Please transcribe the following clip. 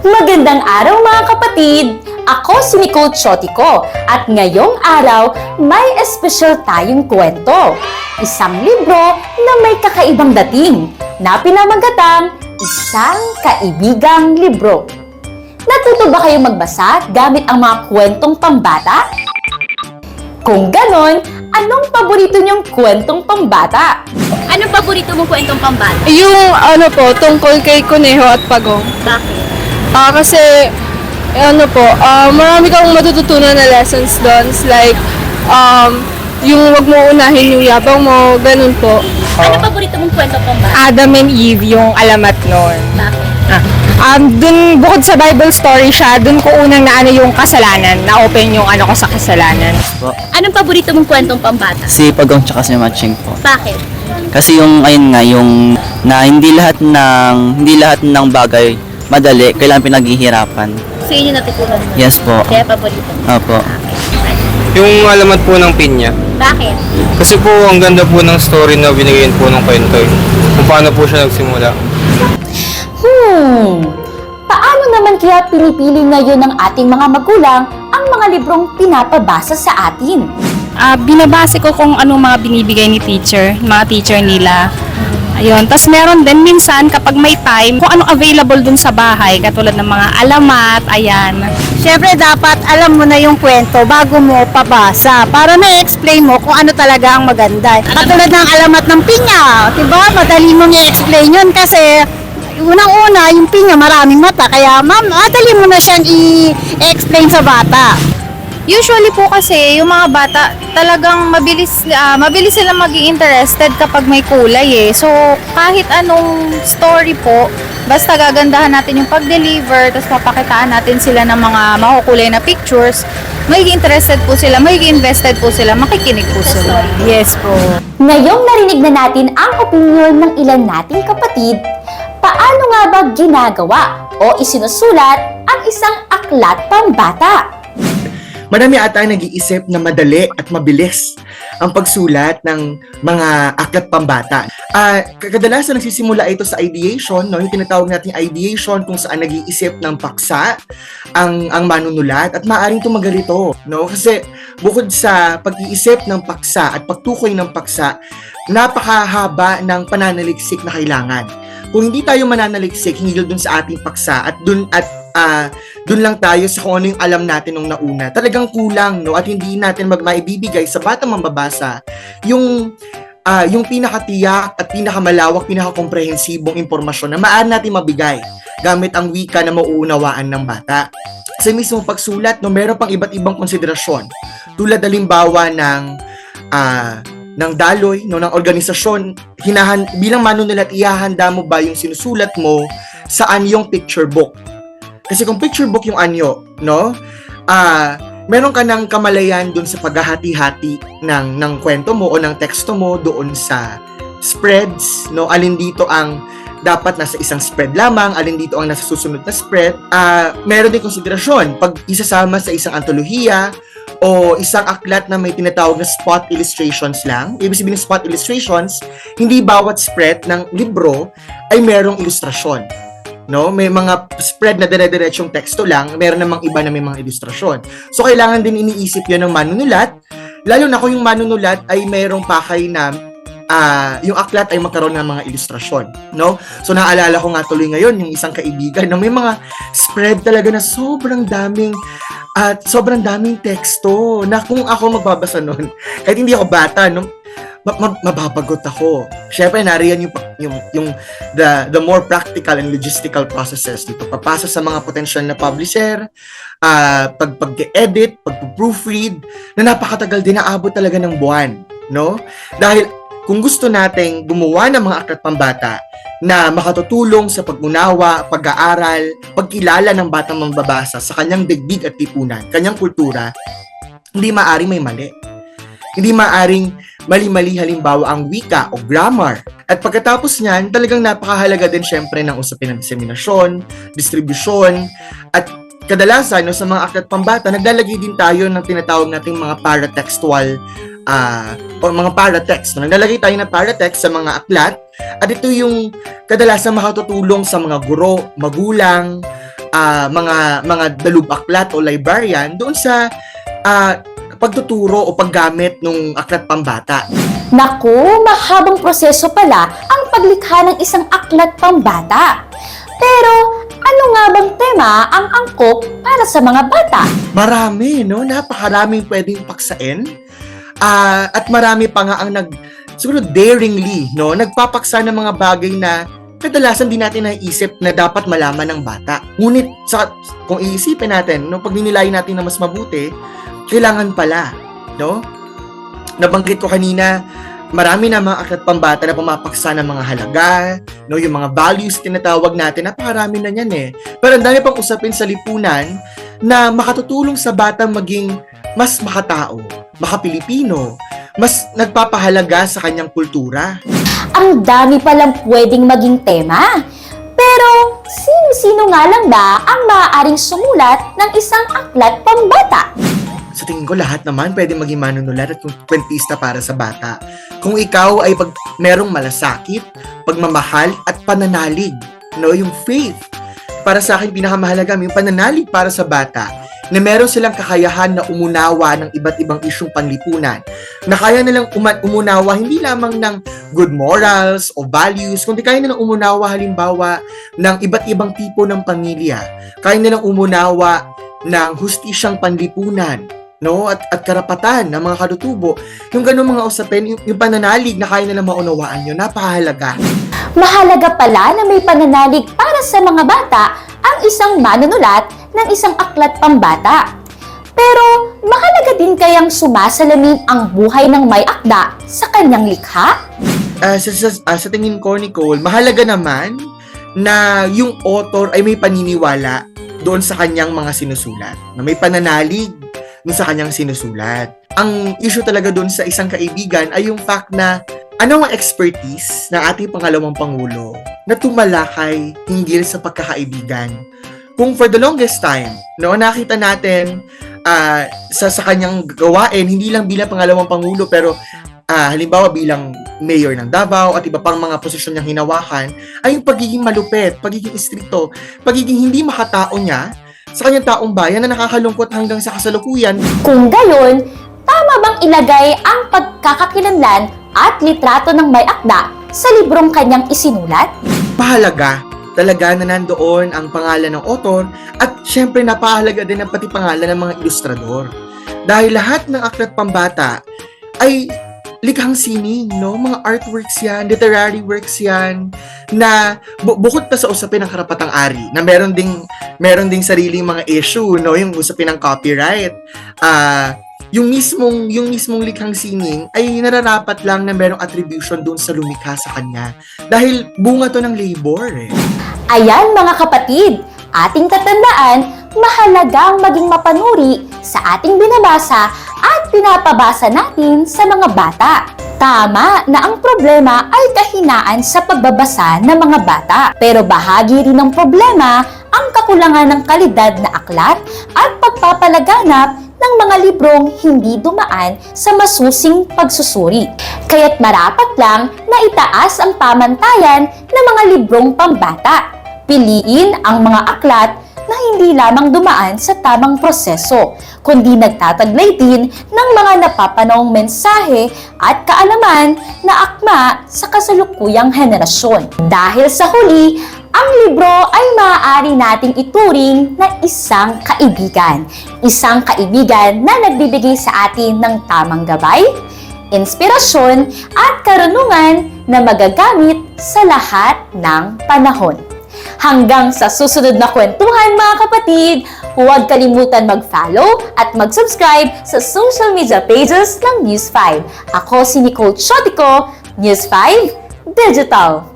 Magandang araw mga kapatid! Ako si Nicole Chotico at ngayong araw may espesyal tayong kwento. Isang libro na may kakaibang dating na pinamagatang Isang Kaibigang Libro. Natuto ba kayong magbasa gamit ang mga kwentong pambata? Kung ganon, anong paborito niyong kwentong pambata? Anong paborito mong kwentong pambata? Yung ano po, tungkol kay Kuneho at Pagong. Bakit? Ah, kasi, eh, ano po, ah, marami kang matututunan na lessons doon. Like, um, yung wag mo unahin yung yabang mo, ganun po. Anong paborito mong kwentong pambata? Adam and Eve yung alamat nun. Bakit? Um, dun, bukod sa Bible story siya, dun ko unang naano yung kasalanan, na-open yung ano ko sa kasalanan. po. Anong paborito mong kwentong pambata? Si Pagong tsaka si Matching po. Bakit? Kasi yung ayun nga yung na hindi lahat ng hindi lahat ng bagay madali, kailangan pinaghihirapan. So yun yung natutunan mo. Yes po. Kaya paborito mo. Opo. Yung alamat po ng pinya. Bakit? Kasi po, ang ganda po ng story na binigyan po ng kwento eh. Kung paano po siya nagsimula. Hmm, paano naman kaya pinipili ngayon ng ating mga magulang ang mga librong pinapabasa sa atin? Ah, binabase ko kung anong mga binibigay ni teacher, mga teacher nila. Ayun. Tapos meron din minsan kapag may time, kung anong available dun sa bahay, katulad ng mga alamat, ayan. Siyempre, dapat alam mo na yung kwento bago mo pabasa para na-explain mo kung ano talaga ang maganda. Katulad ng alamat ng pinya, di ba? Madali mong i-explain yun kasi unang-una, yung pinya maraming mata. Kaya, ma'am, madali mo na siyang i-explain sa bata. Usually po kasi yung mga bata talagang mabilis ah, mabilis sila maging interested kapag may kulay eh. So kahit anong story po, basta gagandahan natin yung pag-deliver, tapos papakitaan natin sila ng mga makukulay na pictures, magiging interested po sila, magiging invested po sila, makikinig po sila. Yes po. Ngayong narinig na natin ang opinyon ng ilan nating kapatid, paano nga ba ginagawa o isinusulat ang isang aklat pambata? Marami ata ang nag-iisip na madali at mabilis ang pagsulat ng mga aklat pambata. Ah, kadalasan nagsisimula ito sa ideation, no? Yung tinatawag nating ideation kung saan nag-iisip ng paksa ang ang manunulat at maaring tumagal ito, no? Kasi bukod sa pag-iisip ng paksa at pagtukoy ng paksa, napakahaba ng pananaliksik na kailangan. Kung hindi tayo mananaliksik hinggil dun sa ating paksa at dun at ah, dun lang tayo sa kung ano yung alam natin nung nauna. Talagang kulang, no? At hindi natin mag maibibigay sa batang mambabasa yung ah, yung pinakatiyak at pinakamalawak, pinakakomprehensibong impormasyon na maaari natin mabigay gamit ang wika na mauunawaan ng bata. Sa mismo pagsulat, no, meron pang iba't ibang konsiderasyon. Tulad halimbawa ng ah, ng daloy, no, ng organisasyon, hinahan, bilang manunulat, ihahanda mo ba yung sinusulat mo sa anyong picture book? Kasi kung picture book yung anyo, no? Ah, meron ka ng kamalayan dun sa paghahati-hati ng ng kwento mo o ng teksto mo doon sa spreads, no? Alin dito ang dapat nasa isang spread lamang, alin dito ang nasa susunod na spread. Ah, meron din konsiderasyon pag isasama sa isang antolohiya o isang aklat na may tinatawag na spot illustrations lang. Ibig sabihin ng spot illustrations, hindi bawat spread ng libro ay merong ilustrasyon no? May mga spread na dire-diretsong teksto lang, meron namang iba na may mga ilustrasyon. So, kailangan din iniisip yun ng manunulat, lalo na kung yung manunulat ay mayroong pakay na ah, yung aklat ay magkaroon ng mga ilustrasyon, no? So, naalala ko nga tuloy ngayon yung isang kaibigan na may mga spread talaga na sobrang daming at sobrang daming teksto na kung ako magbabasa nun, kahit hindi ako bata, no? ma- ma- mababagot ako. Syempre, nariyan yung, yung, yung the, the more practical and logistical processes dito. Papasa sa mga potential na publisher, ah pag, pag-edit, pag-proofread, na napakatagal din, naabot talaga ng buwan. No? Dahil kung gusto nating gumawa ng mga aklat pambata na makatutulong sa pag-unawa, pag-aaral, pagkilala ng batang mangbabasa sa kanyang digdig at tipunan, kanyang kultura, hindi maaring may mali. Hindi maaring mali-mali halimbawa ang wika o grammar. At pagkatapos niyan, talagang napakahalaga din syempre ng usapin ng diseminasyon, distribusyon, at kadalasan no, sa mga aklat pambata, naglalagay din tayo ng tinatawag nating mga paratextual ah o mga paratext. No? Naglalagay tayo ng paratext sa mga aklat at ito yung kadalasan makatutulong sa mga guro, magulang, ah, mga mga dalubaklat o librarian doon sa ah, pagtuturo o paggamit ng aklat pambata. Naku, mahabang proseso pala ang paglikha ng isang aklat pambata. Pero ano nga bang tema ang angkop para sa mga bata? Marami, no? Napakaraming pwedeng paksain. Ah, at marami pa nga ang nag siguro daringly, no, nagpapaksa ng mga bagay na kadalasan di natin naiisip na dapat malaman ng bata. Ngunit sa kung iisipin natin, no, pag ninilayin natin na mas mabuti, kailangan pala, no? Nabanggit ko kanina, marami na mga aklat pambata na pumapaksa ng mga halaga, no, yung mga values tinatawag natin, napakarami na yan eh. Pero ang dami pang usapin sa lipunan na makatutulong sa batang maging mas makatao, makapilipino, mas nagpapahalaga sa kanyang kultura. Ang dami palang pwedeng maging tema. Pero sino-sino nga lang ba ang maaaring sumulat ng isang aklat pambata? Sa tingin ko lahat naman pwede maging manunulat at kwentista para sa bata. Kung ikaw ay pag merong malasakit, pagmamahal at pananalig, no, yung faith. Para sa akin pinakamahalaga yung pananalig para sa bata na meron silang kakayahan na umunawa ng iba't ibang isyong panlipunan. Na kaya nilang umunawa hindi lamang ng good morals o values, kundi kaya nilang umunawa halimbawa ng iba't ibang tipo ng pamilya. Kaya nilang umunawa ng hustisyang panlipunan, no? At, at karapatan ng mga kadutubo. Yung ganung mga usapin, yung, yung pananalig na kaya nilang maunawaan yun, napakahalaga. Mahalaga pala na may pananalig para sa mga bata ang isang manunulat ng isang aklat pambata. Pero mahalaga din kayang sumasalamin ang buhay ng may akda sa kanyang likha? Ah, sa, sa, ah, sa tingin ko, Nicole, mahalaga naman na yung author ay may paniniwala doon sa kanyang mga sinusulat. Na may pananalig doon sa kanyang sinusulat. Ang issue talaga doon sa isang kaibigan ay yung fact na ano ang expertise ng ating pangalawang pangulo na tumalakay hinggil sa pagkakaibigan. Kung for the longest time, no, nakita natin ah, sa sa kanyang gawain hindi lang bilang pangalawang pangulo pero ah, halimbawa bilang mayor ng Davao at iba pang mga posisyon niyang hinawakan ay yung pagiging malupit, pagiging istrikto, pagiging hindi makatao niya sa kanyang taong bayan na nakakalungkot hanggang sa kasalukuyan. Kung gayon, tama bang ilagay ang pagkakakilanlan at litrato ng may akda sa librong kanyang isinulat? Mahalaga talaga na nandoon ang pangalan ng author at syempre napahalaga din ang pati pangalan ng mga ilustrador. Dahil lahat ng aklat pambata ay likhang sining, no? Mga artworks yan, literary works yan, na bu- bukod pa sa usapin ng karapatang ari, na meron ding, meron ding sariling mga issue, no? Yung usapin ng copyright, ah, yung mismong yung mismong likhang sining ay nararapat lang na merong attribution doon sa lumikha sa kanya dahil bunga to ng labor eh. Ayan mga kapatid, ating tatandaan, mahalagang maging mapanuri sa ating binabasa at pinapabasa natin sa mga bata. Tama na ang problema ay kahinaan sa pagbabasa ng mga bata. Pero bahagi rin ng problema ang kakulangan ng kalidad na aklat at pagpapalaganap ng mga librong hindi dumaan sa masusing pagsusuri. Kaya't marapat lang na itaas ang pamantayan ng mga librong pambata. Piliin ang mga aklat na hindi lamang dumaan sa tamang proseso, kundi nagtataglay din ng mga napapanahong mensahe at kaalaman na akma sa kasalukuyang henerasyon. Dahil sa huli, ang libro ay maaari nating ituring na isang kaibigan. Isang kaibigan na nagbibigay sa atin ng tamang gabay, inspirasyon at karunungan na magagamit sa lahat ng panahon. Hanggang sa susunod na kwentuhan mga kapatid, huwag kalimutan mag-follow at mag-subscribe sa social media pages ng News 5. Ako si Nicole Chotico, News 5 Digital.